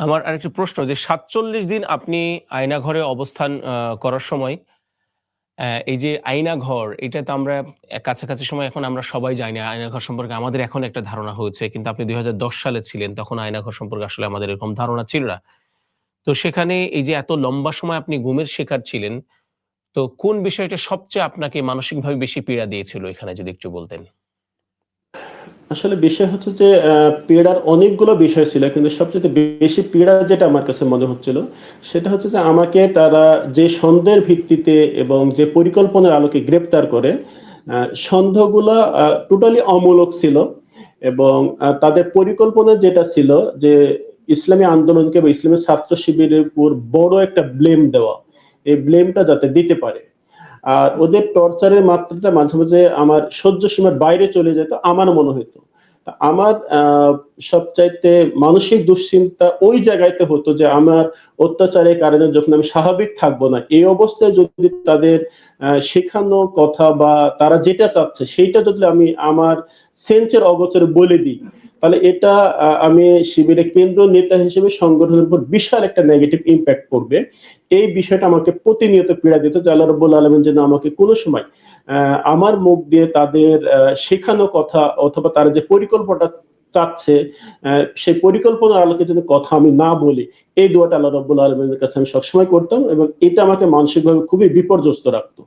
আমার আরেকটি প্রশ্ন যে ৪৭ দিন আপনি আয়নাঘরে অবস্থান করার সময় এই যে আয়নাঘর এটা তো আমরা কাছাকাছি সময় এখন আমরা সবাই জানি আয়নাঘর সম্পর্কে আমাদের এখন একটা ধারণা হয়েছে। কিন্তু আপনি ২০১০ সালে ছিলেন তখন আয়নাঘর সম্পর্কে আসলে আমাদের এরকম ধারণা ছিল না। তো সেখানে এই যে এত লম্বা সময় আপনি ঘুমের শিকার ছিলেন, তো কোন বিষয়টা সবচেয়ে আপনাকে মানসিকভাবে বেশি পীড়া দিয়েছিল এখানে যদি একটু বলতেন? আসলে বিষয় হচ্ছে যে পীড়ার অনেকগুলো বিষয় ছিল। কিন্তু সবচাইতে বেশি পীড়া যেটা আমার কাছে মনে হচ্ছিল, সেটা হচ্ছে যে আমাকে তারা যে সন্দেহের ভিত্তিতে এবং যে পরিকল্পনার আলোকে গ্রেপ্তার করে, সন্দেহগুলা টোটালি অমূলক ছিল এবং তাদের পরিকল্পনা যেটা ছিল যে ইসলামী আন্দোলনকে বা ইসলামী ছাত্র শিবিরের উপর বড় একটা ব্লেম দেওয়া। এই ব্লেমটা যাতে দিতে পারে। আর ওদের টর্চারের মাত্রাটা মাঝে, মাঝে আমার সহ্য সীমার বাইরে চলে যেত আমার মনে হইতো। তা আমার সবচাইতে মানসিক দুশ্চিন্তা ওই জায়গাতে হতো যে আমার অত্যাচারের কারণে যখন আমি স্বাভাবিক থাকব না, এই অবস্থায় যদি তাদের শেখানো কথা বা তারা যেটা চাচ্ছে সেইটা যদি আমি আমার সেন্সের অগোচরে বলে দিই, তাহলে এটা আমি শিবিরের কেন্দ্র নেতা হিসেবে সংগঠনের উপর বিশাল একটা নেগেটিভ ইমপ্যাক্ট পড়বে। এই বিষয়টা আমাকে প্রতিনিয়ত পীড়া দিত যে আল্লাহ রাব্বুল আলামিন যেন আমাকে কোনো সময় আমার মুখ দিয়ে তাদের শেখানো কথা অথবা তারা যে পরিকল্পনাটা চাচ্ছে, সেই পরিকল্পনার আলোকে যদি কথা আমি না বলি। এই দোয়াটা আল্লাহ রাব্বুল আলামিনের কাছে আমি সবসময় করতাম এবং এটা আমাকে মানসিকভাবে খুবই বিপর্যস্ত রাখত।